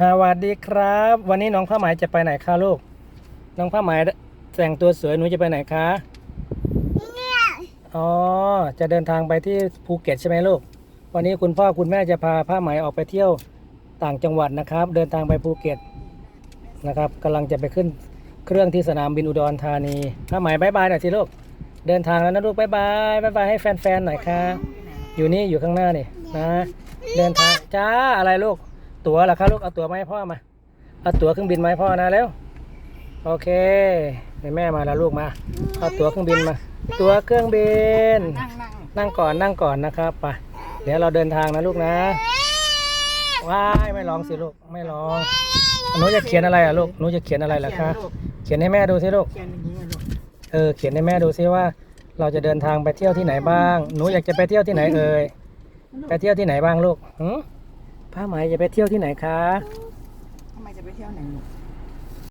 สวัสดีครับ วันนี้น้องผ้าไหมจะไปไหนคะลูก น้องผ้าไหมแต่งตัวสวยหนูจะไปไหนคะอ๋อจะเดินทางไปที่ภูเก็ตใช่ไหมลูก วันนี้คุณพ่อคุณแม่จะพาผ้าไหมออกไปเที่ยวต่างจังหวัดนะครับ เดินทางไปภูเก็ตนะครับกำลังจะไปขึ้นเครื่องที่สนามบินอุดรธานีผ้าไหมบายบายหน่อยสิลูกเดินทางแล้วนะลูกบายบายบายบายให้แฟนๆหน่อยค่ะอยู่นี่อยู่ข้างหน้านี่นะ เดินทางจ้าอะไรลูก ตั๋วเหรอคะลูกเอาตั๋วมาให้พ่อมา เอาตั๋วเครื่องบินมาให้พ่อนะเร็วโอเคเดี๋ยวแม่มาแล้วลูกมา เอาตั๋วเครื่องบินมา ตั๋วเครื่องบิน นั่งนั่งนั่งก่อนนั่งก่อนนะครับไปเดี๋ยวเราเดินทางนะลูกนะว้ายไม่ร้องสิลูกไม่ร้องหนูจะเขียนอะไรอะลูกหนูจะเขียนอะไรล่ะคะเขียนให้แม่ดูสิลูกเขียนอย่างนี้ลูกเออเขียนให้แม่ดูซิว่า เราจะเดินทางไปเที่ยวที่ไหนบ้าง หนูอยากจะไปเที่ยวที่ไหนเอ่ยไปเที่ยวที่ไหนบ้างลูกหืม ผ้าไหมจะไปเที่ยวที่ไหนคะ ทำไมจะไปเที่ยวไหน